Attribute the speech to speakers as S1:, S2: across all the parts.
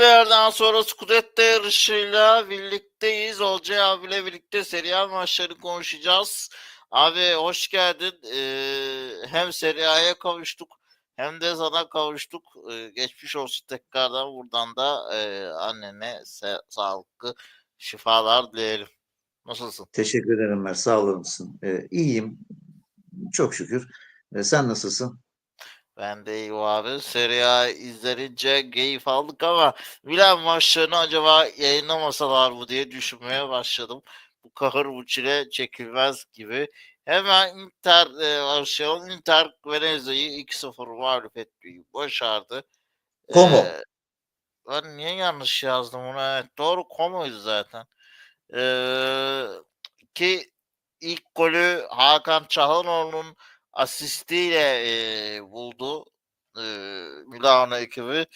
S1: bir yerden sonra Scudetto yarışıyla birlikteyiz. Olcay abiyle birlikte serial maçları konuşacağız. Abi hoş geldin. Ee, hem seriaya kavuştuk hem de sana kavuştuk. Ee, geçmiş olsun tekrardan buradan da e, annene sağlıklı şifalar dileyelim. Nasılsın?
S2: Teşekkür ederim Mert. Sağ musun? Ee, iyiyim. Çok şükür. Ee, sen nasılsın?
S1: Ben de iyiyim abi. Serie A izlerince keyif aldık ama Milan maçlarını acaba yayınlamasalar mı diye düşünmeye başladım. Bu kahır bu çile çekilmez gibi. Hemen Inter e, başlayalım. Inter Venezia'yı 2-0 mağlup etmeyi başardı.
S2: Como.
S1: Ee, ben niye yanlış yazdım onu? Evet, doğru Como'ydu zaten. Ee, ki ilk golü Hakan Çalhanoğlu'nun asistiyle e, buldu e, Milano ekibi.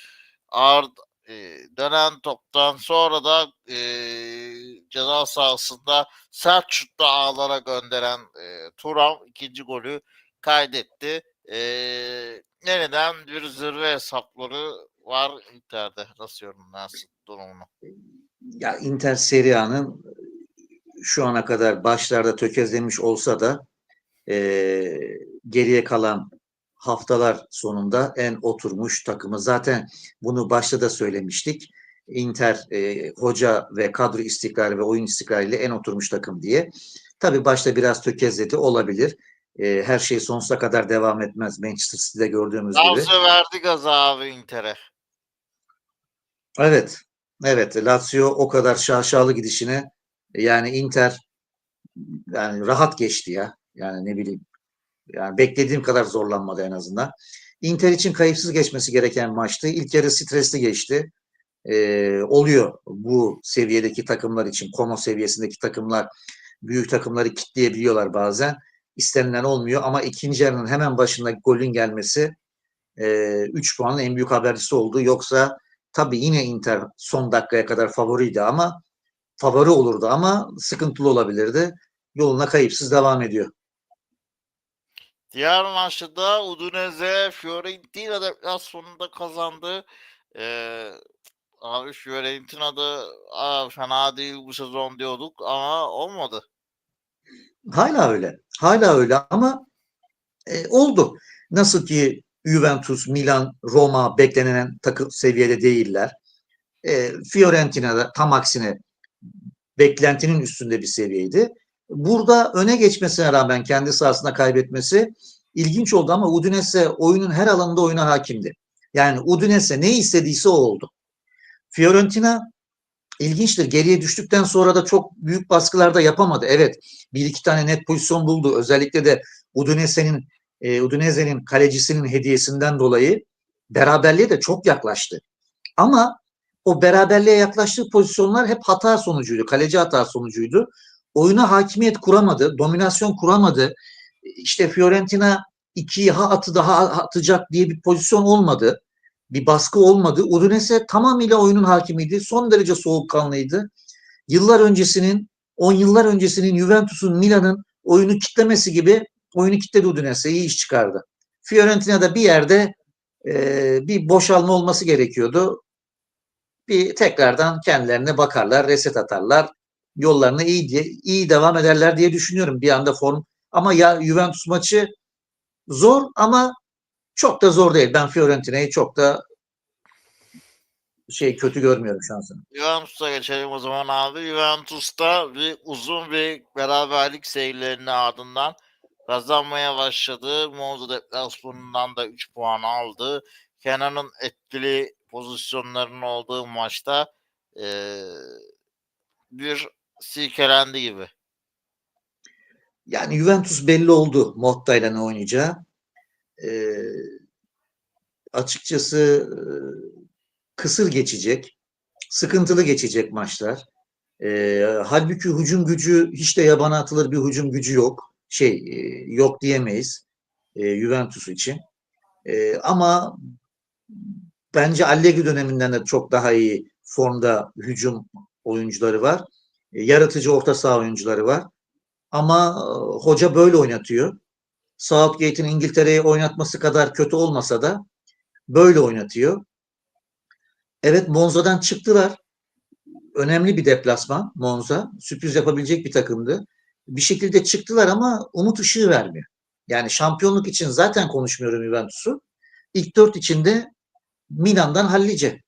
S1: Ard e, dönen toptan sonra da e, ceza sahasında sert şutla ağlara gönderen e, Turam ikinci golü kaydetti. E, nereden bir zirve hesapları var Inter'de. Nasıl yorumlarsın durumunu?
S2: Ya Inter Serie A'nın şu ana kadar başlarda tökezlemiş olsa da ee, geriye kalan haftalar sonunda en oturmuş takımı. Zaten bunu başta da söylemiştik. Inter e, hoca ve kadro istikrarı ve oyun istikrarıyla en oturmuş takım diye. Tabii başta biraz tökezledi olabilir. E, her şey sonsuza kadar devam etmez. Manchester City'de gördüğümüz gibi.
S1: Lazio verdi gazı abi Inter'e.
S2: Evet. Evet. Lazio o kadar şaşalı gidişine yani Inter yani rahat geçti ya. Yani ne bileyim. Yani beklediğim kadar zorlanmadı en azından. Inter için kayıpsız geçmesi gereken maçtı. İlk yarı stresli geçti. Ee, oluyor bu seviyedeki takımlar için. Como seviyesindeki takımlar büyük takımları kitleyebiliyorlar bazen. İstenilen olmuyor ama ikinci yarının hemen başında golün gelmesi 3 puanın en büyük habercisi oldu. Yoksa tabii yine Inter son dakikaya kadar favoriydi ama favori olurdu ama sıkıntılı olabilirdi. Yoluna kayıpsız devam ediyor.
S1: Diğer maçta da Udinese Fiorentina deplasmanında kazandı. Ee, abi Fiorentina'da Aa, fena değil bu sezon diyorduk ama olmadı.
S2: Hala öyle. Hala öyle ama e, oldu. Nasıl ki Juventus, Milan, Roma beklenen takım seviyede değiller. E, Fiorentina'da tam aksine beklentinin üstünde bir seviyeydi. Burada öne geçmesine rağmen kendi sahasında kaybetmesi ilginç oldu ama Udinese oyunun her alanında oyuna hakimdi. Yani Udinese ne istediyse o oldu. Fiorentina ilginçtir. Geriye düştükten sonra da çok büyük baskılarda yapamadı. Evet bir iki tane net pozisyon buldu. Özellikle de Udinese'nin e, Udinese'nin kalecisinin hediyesinden dolayı beraberliğe de çok yaklaştı. Ama o beraberliğe yaklaştığı pozisyonlar hep hata sonucuydu. Kaleci hata sonucuydu. Oyuna hakimiyet kuramadı, dominasyon kuramadı. İşte Fiorentina iki ha atı daha atacak diye bir pozisyon olmadı. Bir baskı olmadı. Udinese tamamıyla oyunun hakimiydi. Son derece soğukkanlıydı. Yıllar öncesinin, 10 yıllar öncesinin Juventus'un, Milan'ın oyunu kitlemesi gibi oyunu kitledi Udinese. iyi iş çıkardı. Fiorentina'da bir yerde e, bir boşalma olması gerekiyordu. Bir tekrardan kendilerine bakarlar, reset atarlar. Yollarına iyi diye iyi devam ederler diye düşünüyorum. Bir anda form ama ya Juventus maçı zor ama çok da zor değil. Ben Fiorentina'yı çok da şey kötü görmüyorum şansını.
S1: Juventus'a geçelim o zaman abi. Juventus'ta bir uzun bir beraberlik seyirlerinin ardından kazanmaya başladı. Monza deplasmanından da 3 puan aldı. Kenan'ın etkili pozisyonlarının olduğu maçta ee, bir silkelendi gibi.
S2: Yani Juventus belli oldu Motta ile ne oynayacağı. Ee, açıkçası e, kısır geçecek, sıkıntılı geçecek maçlar. Ee, halbuki hücum gücü hiç de yabana atılır bir hücum gücü yok. Şey e, yok diyemeyiz e, Juventus için. E, ama bence Allegri döneminden de çok daha iyi formda hücum oyuncuları var. E, yaratıcı orta saha oyuncuları var. Ama e, hoca böyle oynatıyor. Southgate'in İngiltere'yi oynatması kadar kötü olmasa da böyle oynatıyor. Evet Monza'dan çıktılar. Önemli bir deplasman Monza. Sürpriz yapabilecek bir takımdı. Bir şekilde çıktılar ama umut ışığı vermiyor. Yani şampiyonluk için zaten konuşmuyorum Juventus'u. İlk dört içinde Milan'dan hallice.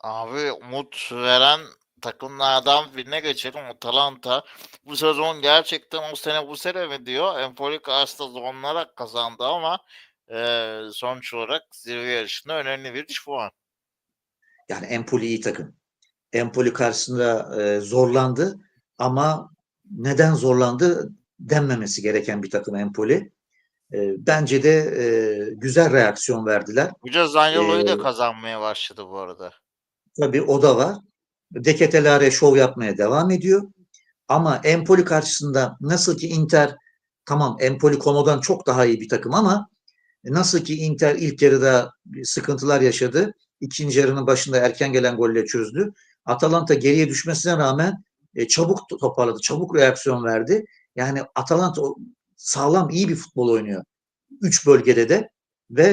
S1: Abi umut veren takımlardan birine geçelim. Atalanta bu sezon gerçekten o sene bu sene mi diyor. Empoli karşısında zonlara kazandı ama e, sonuç olarak zirve yarışında önemli bir puan.
S2: Yani Empoli iyi takım. Empoli karşısında e, zorlandı ama neden zorlandı denmemesi gereken bir takım Empoli. E, bence de e, güzel reaksiyon verdiler.
S1: Hoca Zaniolo'yu da
S2: Ee,
S1: kazanmaya başladı bu arada.
S2: Tabii o da var. Deketelare şov yapmaya devam ediyor. Ama Empoli karşısında nasıl ki Inter tamam Empoli Como'dan çok daha iyi bir takım ama nasıl ki Inter ilk yarıda sıkıntılar yaşadı. ikinci yarının başında erken gelen golle çözdü. Atalanta geriye düşmesine rağmen e, çabuk toparladı, çabuk reaksiyon verdi. Yani Atalanta sağlam iyi bir futbol oynuyor. Üç bölgede de ve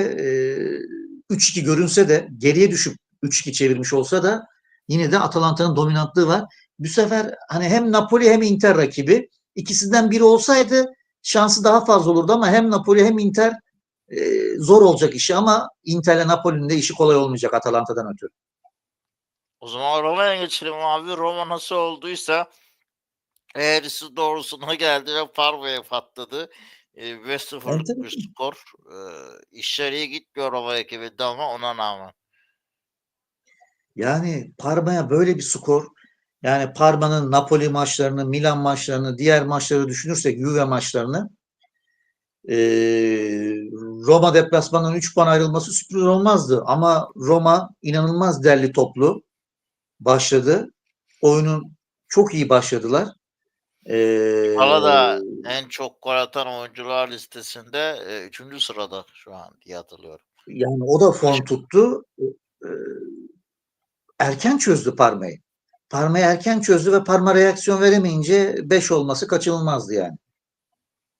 S2: e, 3-2 görünse de geriye düşüp 3-2 çevirmiş olsa da yine de Atalanta'nın dominantlığı var. Bu sefer hani hem Napoli hem Inter rakibi ikisinden biri olsaydı şansı daha fazla olurdu ama hem Napoli hem Inter e, zor olacak işi ama Inter'le Napoli'nin de işi kolay olmayacak Atalanta'dan ötürü.
S1: O zaman Roma'ya geçelim abi. Roma nasıl olduysa eğrisi doğrusuna geldi ve Parma'ya patladı. E, 5-0'lık bir
S2: Enteresan.
S1: skor. E, işler iyi gitmiyor Roma ekibinde ama ona rağmen.
S2: Yani Parma'ya böyle bir skor yani Parma'nın Napoli maçlarını, Milan maçlarını, diğer maçları düşünürsek Juve maçlarını e, Roma deplasmanından 3 puan ayrılması sürpriz olmazdı. Ama Roma inanılmaz derli toplu başladı. Oyunun çok iyi başladılar. E,
S1: Hala da en çok gol atan oyuncular listesinde 3. sırada şu an diye hatırlıyorum.
S2: yani o da form tuttu. E, erken çözdü Parma'yı. Parma'yı erken çözdü ve Parma reaksiyon veremeyince 5 olması kaçınılmazdı yani.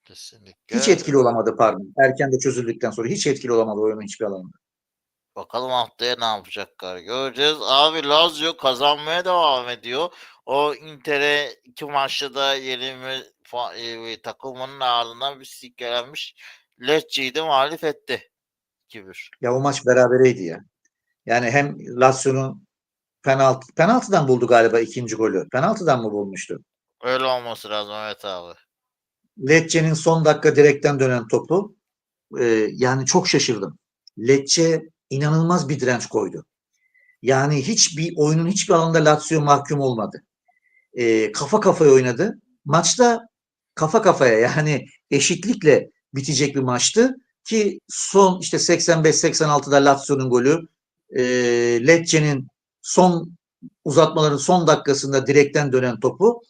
S1: Kesinlikle.
S2: Hiç etkili olamadı Parma. Erken de çözüldükten sonra hiç etkili olamadı oyunun hiçbir alanında.
S1: Bakalım haftaya ne yapacaklar göreceğiz. Abi Lazio kazanmaya devam ediyor. O Inter'e iki maçta da yenilme e, takımının ardından bir silkelenmiş Lecce'yi de mağlup etti. 2-1.
S2: Ya o maç berabereydi ya. Yani hem Lazio'nun penaltı penaltıdan buldu galiba ikinci golü. Penaltıdan mı bulmuştu?
S1: Öyle olması lazım evet abi.
S2: Lecce'nin son dakika direkten dönen topu. e, yani çok şaşırdım. Lecce inanılmaz bir direnç koydu. Yani hiçbir oyunun hiçbir alanda Lazio mahkum olmadı. E, kafa kafaya oynadı. Maçta kafa kafaya yani eşitlikle bitecek bir maçtı ki son işte 85-86'da Lazio'nun golü e, Lecce'nin son uzatmaların son dakikasında direkten dönen topu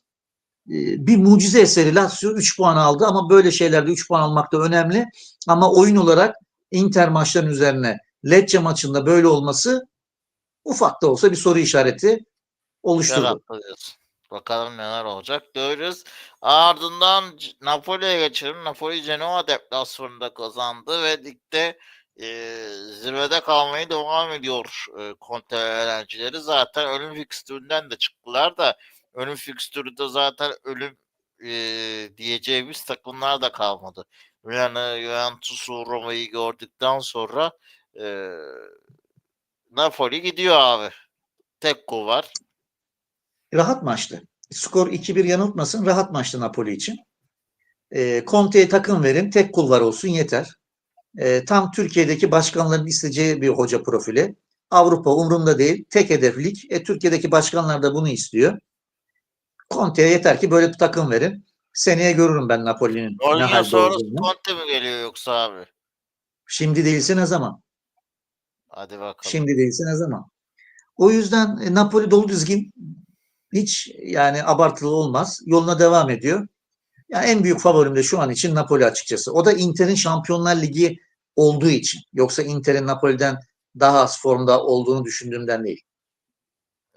S2: e, bir mucize eseri Lazio 3 puan aldı ama böyle şeylerde 3 puan almak da önemli. Ama oyun olarak Inter maçların üzerine Lecce maçında böyle olması ufak da olsa bir soru işareti oluşturdu.
S1: Bakalım neler olacak görürüz. Ardından Napoli'ye geçelim. Napoli Genoa deplasmanında kazandı ve ligde e, zirvede kalmayı devam ediyor e, Conte öğrencileri. Zaten ölüm fikstüründen de çıktılar da ölüm fikstüründe zaten ölüm e, diyeceğimiz takımlar da kalmadı. Milan'ı, Juventus'u, Roma'yı gördükten sonra e, Napoli gidiyor abi. Tek gol var.
S2: Rahat maçtı. Skor 2-1 yanıltmasın. Rahat maçtı Napoli için. E, Conte'ye takım verin. Tek kulvar olsun yeter. E, tam Türkiye'deki başkanların isteyeceği bir hoca profili. Avrupa umurumda değil. Tek hedef lig. E, Türkiye'deki başkanlar da bunu istiyor. Conte'ye yeter ki böyle bir takım verin. Seneye görürüm ben Napoli'nin ne
S1: Mourinho
S2: halde
S1: sonrası
S2: olduğunu.
S1: Conte mi geliyor yoksa abi?
S2: Şimdi değilse ne zaman?
S1: Hadi bakalım.
S2: Şimdi değilse ne zaman? O yüzden e, Napoli dolu dizgin hiç yani abartılı olmaz. Yoluna devam ediyor. Yani en büyük favorim de şu an için Napoli açıkçası. O da Inter'in Şampiyonlar Ligi olduğu için. Yoksa Inter'in Napoli'den daha az formda olduğunu düşündüğümden değil.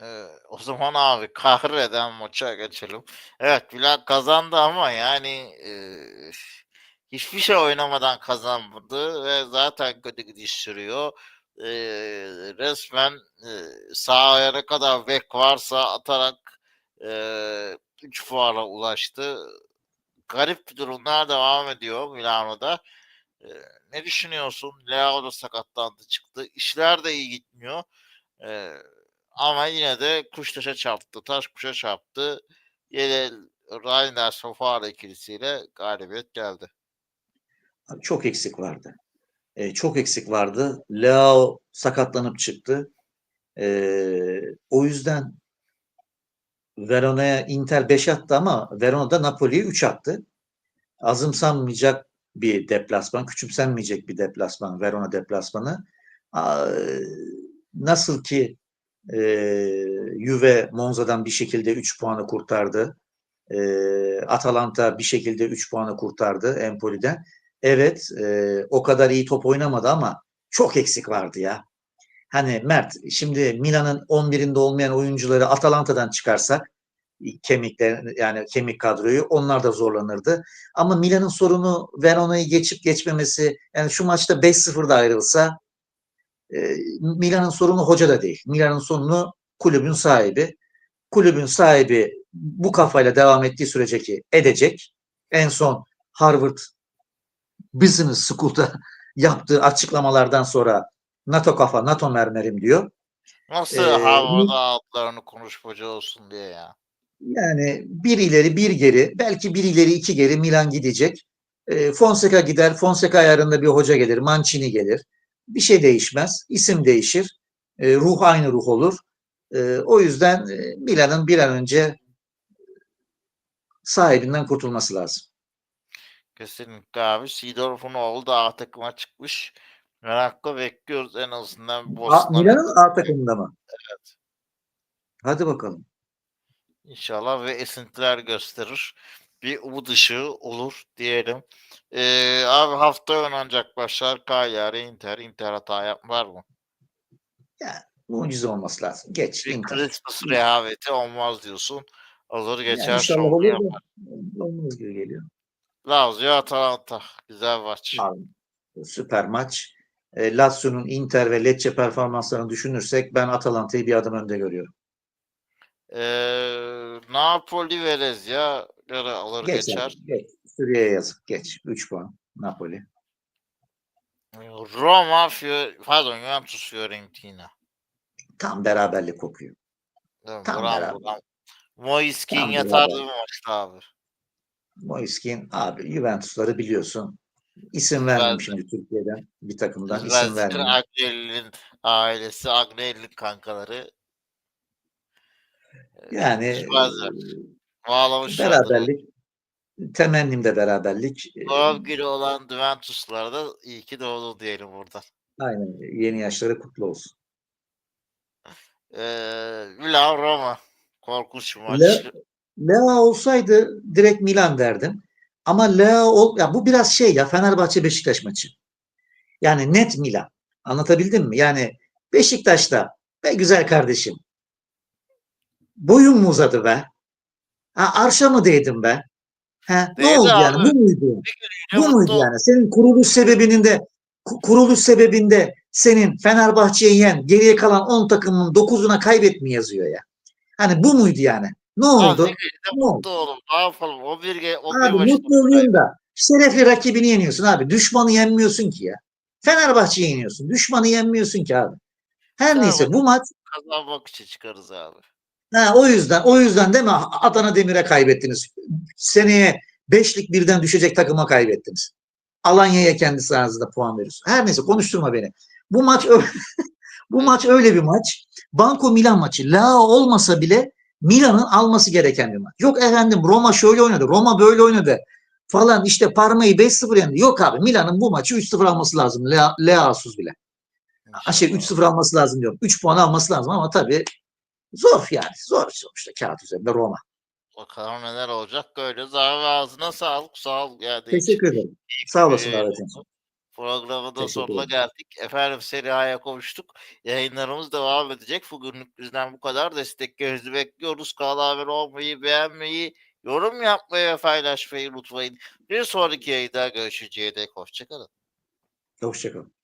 S1: Ee, o zaman abi kahreden maça geçelim. Evet Milan kazandı ama yani e, hiçbir şey oynamadan kazanmadı ve zaten kötü gidiş sürüyor. e, resmen e, sağ ayağına kadar bek varsa atarak e, 3 puana ulaştı. Garip durumlar devam ediyor Milano'da. E, ne düşünüyorsun? Leao da sakatlandı çıktı. İşler de iyi gitmiyor. E, ama yine de kuş taşa çarptı. Taş kuşa çarptı. Yine Reinders Fofana ikilisiyle galibiyet geldi.
S2: Çok eksik vardı. Ee, çok eksik vardı. Leao sakatlanıp çıktı. Ee, o yüzden Verona'ya Inter 5 attı ama Verona'da Napoli'ye 3 attı. Azımsanmayacak bir deplasman, küçümsenmeyecek bir deplasman, Verona deplasmanı. Nasıl ki e, Juve Monza'dan bir şekilde 3 puanı kurtardı. E, Atalanta bir şekilde 3 puanı kurtardı Empoli'den. Evet e, o kadar iyi top oynamadı ama çok eksik vardı ya. Hani Mert şimdi Milan'ın 11'inde olmayan oyuncuları Atalanta'dan çıkarsak kemikler yani kemik kadroyu onlar da zorlanırdı. Ama Milan'ın sorunu Verona'yı geçip geçmemesi yani şu maçta 5-0'da ayrılsa e, Milan'ın sorunu hoca da değil. Milan'ın sorunu kulübün sahibi. Kulübün sahibi bu kafayla devam ettiği sürece ki edecek. En son Harvard Business School'da yaptığı açıklamalardan sonra NATO kafa, NATO mermerim diyor.
S1: Nasıl
S2: Ee,
S1: Harvard'a altlarını konuşmacı olsun diye ya.
S2: Yani bir ileri bir geri, belki bir ileri iki geri Milan gidecek. E, Fonseca gider, Fonseca ayarında bir hoca gelir, Mancini gelir. Bir şey değişmez, isim değişir, e, ruh aynı ruh olur. E, o yüzden e, Milan'ın bir an önce sahibinden kurtulması lazım.
S1: Kesinlikle abi. Seedorf'un oğlu da A takıma çıkmış. Merakla bekliyoruz en azından.
S2: Milan'ın A takımında mı?
S1: Evet.
S2: Hadi bakalım.
S1: İnşallah ve esintiler gösterir. Bir umut ışığı olur diyelim. Ee, abi hafta oynanacak başlar Cagliari, Inter. Inter hata yapar mı?
S2: Mucize olması lazım. Geç.
S1: Bir
S2: Inter.
S1: Christmas rehaveti olmaz diyorsun. Alır
S2: Yani
S1: geçer
S2: inşallah
S1: şov
S2: olur da olmaz gibi geliyor.
S1: Lazio Atalanta. Güzel maç.
S2: Abi, süper maç. E, Lazio'nun Inter ve Lecce performanslarını düşünürsek ben Atalanta'yı bir adım önde görüyorum.
S1: Ee, Napoli Venezia göre alır
S2: Geç,
S1: geçer.
S2: geç. Suriye'ye yazık. Geç. 3 puan. Napoli.
S1: Roma, Fio- pardon Juventus Fiorentina.
S2: Tam beraberlik kokuyor. Tam
S1: Buram
S2: beraber.
S1: buram. Moiskin yatardı bu maçta abi.
S2: Moiskin abi Juventus'ları biliyorsun. İsim vermeyeyim şimdi Türkiye'den bir takımdan isim
S1: Zvezda'nın
S2: vermeyeyim.
S1: Agnelli'nin ailesi, Agnelli'nin kankaları
S2: Yani
S1: bağlamışlar.
S2: beraberlik temennim de beraberlik.
S1: Doğum günü olan Juventus'lara da iyi ki doğdu diyelim buradan.
S2: Aynen yeni yaşları kutlu olsun.
S1: Ee, Milan Roma. Korkunç maç.
S2: Le- Lea olsaydı direkt Milan derdim. Ama Lea ol ya bu biraz şey ya Fenerbahçe Beşiktaş maçı. Yani net Milan. Anlatabildim mi? Yani Beşiktaş'ta be güzel kardeşim. Boyun mu uzadı be? Ha, arşa mı değdim be? Ha, ne oldu yani?
S1: abi.
S2: Bu muydu? Bu muydu yani? Senin kuruluş sebebinin de ku- kuruluş sebebinde senin Fenerbahçe'yi yen geriye kalan 10 takımın 9'una kaybetmi yazıyor ya. Hani bu muydu yani? Ne
S1: Abi
S2: oldu?
S1: ne güzel
S2: Ne oldu?
S1: oğlum. Ne yapalım? O bir, o bir
S2: Abi mutlu oluyorsun da şerefli rakibini yeniyorsun abi. Düşmanı yenmiyorsun ki ya. Fenerbahçe'yi yeniyorsun. Düşmanı yenmiyorsun ki abi. Her
S1: Tamam.
S2: neyse bu maç
S1: kazanmak için çıkarız abi.
S2: Ha, o yüzden o yüzden değil mi Adana Demir'e kaybettiniz. Seneye beşlik birden düşecek takıma kaybettiniz. Alanya'ya kendi sahanızda puan veriyorsun. Her neyse konuşturma beni. Bu maç bu maç öyle bir maç. Banco Milan maçı. La olmasa bile Milan'ın alması gereken bir maç. Yok efendim Roma şöyle oynadı. Roma böyle oynadı. Falan işte Parma'yı 5-0 yendi. Yok abi Milan'ın bu maçı 3-0 alması lazım. Lea, Lea'suz bile. Şey
S1: İnşallah.
S2: 3-0 alması lazım diyorum. 3 puan alması lazım ama tabii zor yani. Zor sonuçta kağıt üzerinde Roma.
S1: Bakalım neler olacak. Göreceğiz abi ağzına sağlık. Sağ ol. Yani
S2: Teşekkür ederim. Sağ olasın için.
S1: Programın da sonuna geldik. Efendim Serie A'ya konuştuk. Yayınlarımız devam edecek. Bugünlük bizden bu kadar. Desteklerinizi bekliyoruz. Kanala abone olmayı, beğenmeyi, yorum yapmayı ve paylaşmayı unutmayın. Bir sonraki yayında görüşeceğe dek hoşçakalın.
S2: Hoşçakalın.